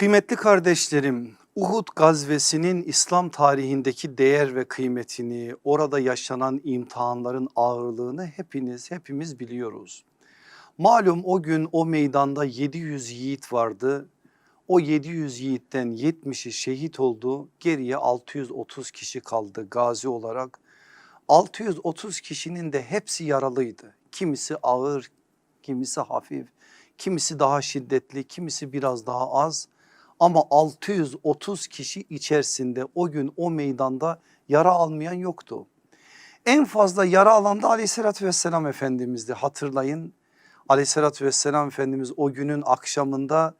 Kıymetli kardeşlerim, Uhud gazvesinin İslam tarihindeki değer ve kıymetini, orada yaşanan imtihanların ağırlığını hepiniz hepimiz biliyoruz. Malum o gün o meydanda 700 yiğit vardı. O 700 yiğitten 70'i şehit oldu. Geriye 630 kişi kaldı gazi olarak. 630 kişinin de hepsi yaralıydı. Kimisi ağır, kimisi hafif, kimisi daha şiddetli, kimisi biraz daha az. Ama 630 kişi içerisinde o gün o meydanda yara almayan yoktu. En fazla yara alan da aleyhissalatü vesselam Efendimiz'di hatırlayın. Aleyhissalatü vesselam Efendimiz o günün akşamında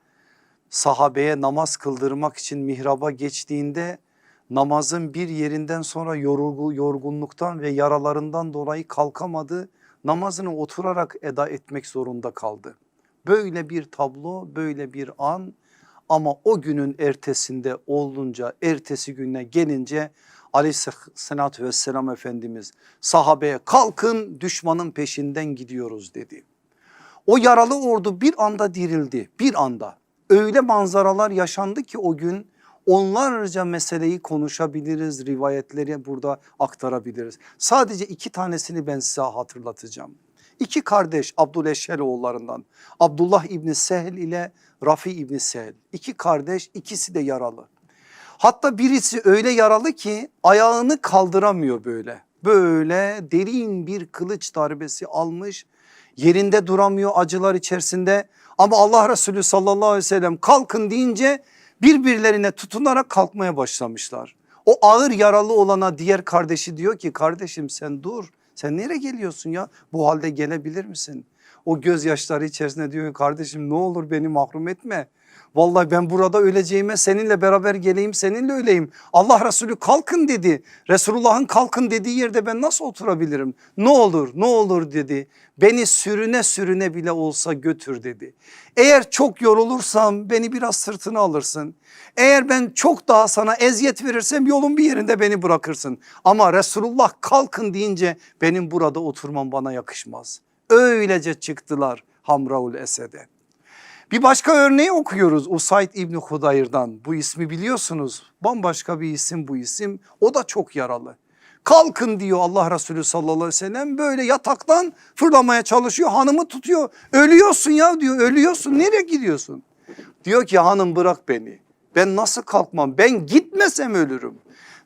sahabeye namaz kıldırmak için mihraba geçtiğinde namazın bir yerinden sonra yorgu, yorgunluktan ve yaralarından dolayı kalkamadı. Namazını oturarak eda etmek zorunda kaldı. Böyle bir tablo böyle bir an ama o günün ertesinde olunca ertesi gününe gelince aleyhissalatü vesselam Efendimiz sahabeye kalkın düşmanın peşinden gidiyoruz dedi. O yaralı ordu bir anda dirildi bir anda öyle manzaralar yaşandı ki o gün onlarca meseleyi konuşabiliriz rivayetleri burada aktarabiliriz. Sadece iki tanesini ben size hatırlatacağım. İki kardeş Abdüleşhel oğullarından Abdullah İbni Sehl ile Rafi İbni Sehl. İki kardeş ikisi de yaralı. Hatta birisi öyle yaralı ki ayağını kaldıramıyor böyle. Böyle derin bir kılıç darbesi almış yerinde duramıyor acılar içerisinde. Ama Allah Resulü sallallahu aleyhi ve sellem kalkın deyince birbirlerine tutunarak kalkmaya başlamışlar. O ağır yaralı olana diğer kardeşi diyor ki kardeşim sen dur sen nereye geliyorsun ya bu halde gelebilir misin? O gözyaşları içerisinde diyor kardeşim ne olur beni mahrum etme. Vallahi ben burada öleceğime seninle beraber geleyim seninle öleyim. Allah Resulü kalkın dedi. Resulullah'ın kalkın dediği yerde ben nasıl oturabilirim? Ne olur ne olur dedi. Beni sürüne sürüne bile olsa götür dedi. Eğer çok yorulursam beni biraz sırtına alırsın. Eğer ben çok daha sana eziyet verirsem yolun bir yerinde beni bırakırsın. Ama Resulullah kalkın deyince benim burada oturmam bana yakışmaz. Öylece çıktılar Hamraul Esed'e. Bir başka örneği okuyoruz Usayd İbni Hudayr'dan. Bu ismi biliyorsunuz. Bambaşka bir isim bu isim. O da çok yaralı. Kalkın diyor Allah Resulü sallallahu aleyhi ve sellem böyle yataktan fırlamaya çalışıyor. Hanımı tutuyor. Ölüyorsun ya diyor ölüyorsun nereye gidiyorsun? Diyor ki hanım bırak beni. Ben nasıl kalkmam? Ben gitmesem ölürüm.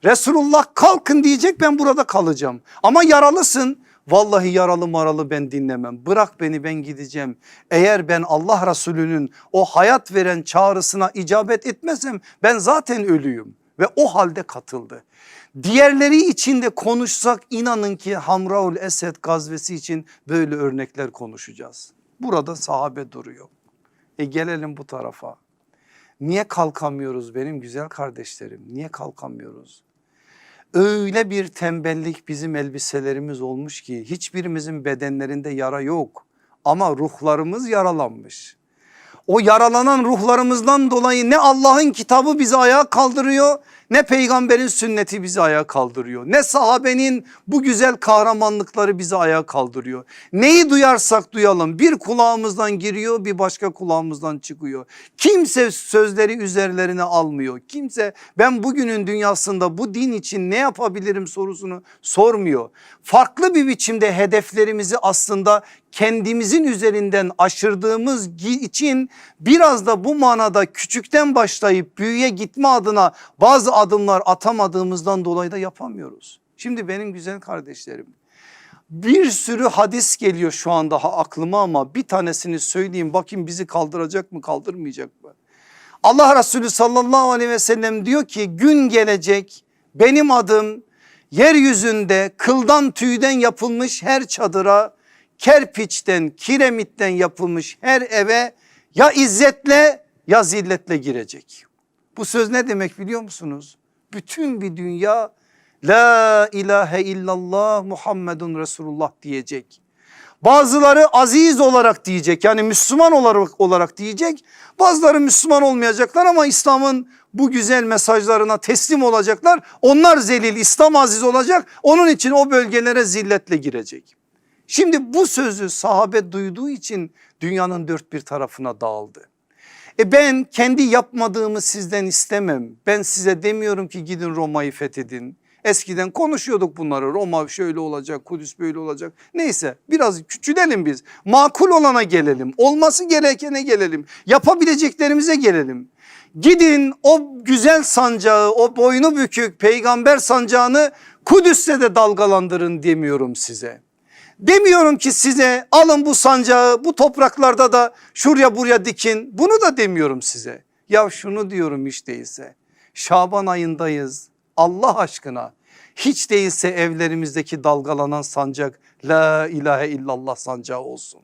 Resulullah kalkın diyecek ben burada kalacağım. Ama yaralısın. Vallahi yaralı maralı ben dinlemem. Bırak beni ben gideceğim. Eğer ben Allah Resulü'nün o hayat veren çağrısına icabet etmezsem ben zaten ölüyüm. Ve o halde katıldı. Diğerleri için de konuşsak inanın ki Hamraul Esed gazvesi için böyle örnekler konuşacağız. Burada sahabe duruyor. E gelelim bu tarafa. Niye kalkamıyoruz benim güzel kardeşlerim? Niye kalkamıyoruz? Öyle bir tembellik bizim elbiselerimiz olmuş ki hiçbirimizin bedenlerinde yara yok ama ruhlarımız yaralanmış. O yaralanan ruhlarımızdan dolayı ne Allah'ın kitabı bizi ayağa kaldırıyor ne peygamberin sünneti bizi ayağa kaldırıyor. Ne sahabenin bu güzel kahramanlıkları bizi ayağa kaldırıyor. Neyi duyarsak duyalım bir kulağımızdan giriyor bir başka kulağımızdan çıkıyor. Kimse sözleri üzerlerine almıyor. Kimse ben bugünün dünyasında bu din için ne yapabilirim sorusunu sormuyor. Farklı bir biçimde hedeflerimizi aslında kendimizin üzerinden aşırdığımız için biraz da bu manada küçükten başlayıp büyüye gitme adına bazı adımlar atamadığımızdan dolayı da yapamıyoruz. Şimdi benim güzel kardeşlerim bir sürü hadis geliyor şu anda aklıma ama bir tanesini söyleyeyim bakayım bizi kaldıracak mı kaldırmayacak mı? Allah Resulü sallallahu aleyhi ve sellem diyor ki gün gelecek benim adım yeryüzünde kıldan tüyden yapılmış her çadıra kerpiçten kiremitten yapılmış her eve ya izzetle ya zilletle girecek. Bu söz ne demek biliyor musunuz? Bütün bir dünya la ilahe illallah Muhammedun Resulullah diyecek. Bazıları aziz olarak diyecek yani Müslüman olarak, olarak diyecek. Bazıları Müslüman olmayacaklar ama İslam'ın bu güzel mesajlarına teslim olacaklar. Onlar zelil İslam aziz olacak onun için o bölgelere zilletle girecek. Şimdi bu sözü sahabe duyduğu için dünyanın dört bir tarafına dağıldı. E ben kendi yapmadığımı sizden istemem. Ben size demiyorum ki gidin Roma'yı fethedin. Eskiden konuşuyorduk bunları Roma şöyle olacak Kudüs böyle olacak neyse biraz küçülelim biz makul olana gelelim olması gerekene gelelim yapabileceklerimize gelelim. Gidin o güzel sancağı o boynu bükük peygamber sancağını Kudüs'te de dalgalandırın demiyorum size. Demiyorum ki size alın bu sancağı bu topraklarda da şuraya buraya dikin bunu da demiyorum size. Ya şunu diyorum hiç değilse Şaban ayındayız Allah aşkına hiç değilse evlerimizdeki dalgalanan sancak la ilahe illallah sancağı olsun.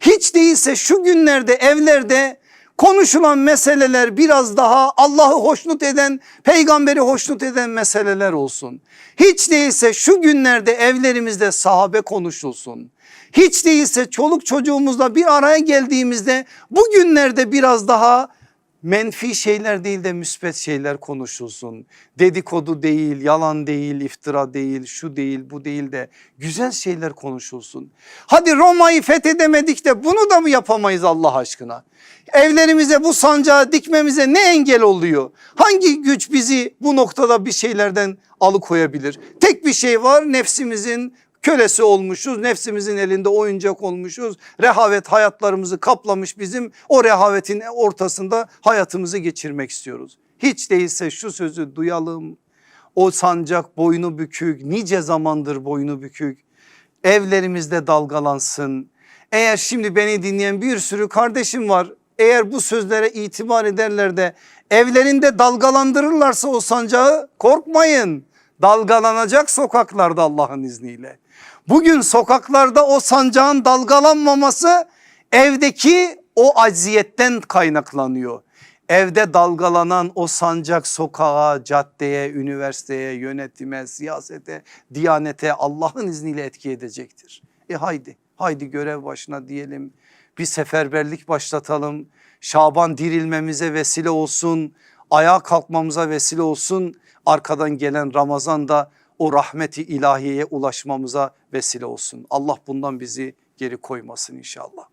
Hiç değilse şu günlerde evlerde konuşulan meseleler biraz daha Allah'ı hoşnut eden peygamberi hoşnut eden meseleler olsun. Hiç değilse şu günlerde evlerimizde sahabe konuşulsun. Hiç değilse çoluk çocuğumuzla bir araya geldiğimizde bugünlerde biraz daha menfi şeyler değil de müspet şeyler konuşulsun. Dedikodu değil, yalan değil, iftira değil, şu değil, bu değil de güzel şeyler konuşulsun. Hadi Roma'yı fethedemedik de bunu da mı yapamayız Allah aşkına? Evlerimize bu sancağı dikmemize ne engel oluyor? Hangi güç bizi bu noktada bir şeylerden alıkoyabilir? Tek bir şey var nefsimizin kölesi olmuşuz. Nefsimizin elinde oyuncak olmuşuz. Rehavet hayatlarımızı kaplamış bizim o rehavetin ortasında hayatımızı geçirmek istiyoruz. Hiç değilse şu sözü duyalım. O sancak boynu bükük nice zamandır boynu bükük evlerimizde dalgalansın. Eğer şimdi beni dinleyen bir sürü kardeşim var. Eğer bu sözlere itibar ederler de evlerinde dalgalandırırlarsa o sancağı korkmayın. Dalgalanacak sokaklarda Allah'ın izniyle. Bugün sokaklarda o sancağın dalgalanmaması evdeki o acziyetten kaynaklanıyor. Evde dalgalanan o sancak sokağa, caddeye, üniversiteye, yönetime, siyasete, diyanete Allah'ın izniyle etki edecektir. E haydi, haydi görev başına diyelim. Bir seferberlik başlatalım. Şaban dirilmemize vesile olsun. Ayağa kalkmamıza vesile olsun. Arkadan gelen Ramazan da o rahmeti ilahiyeye ulaşmamıza vesile olsun. Allah bundan bizi geri koymasın inşallah.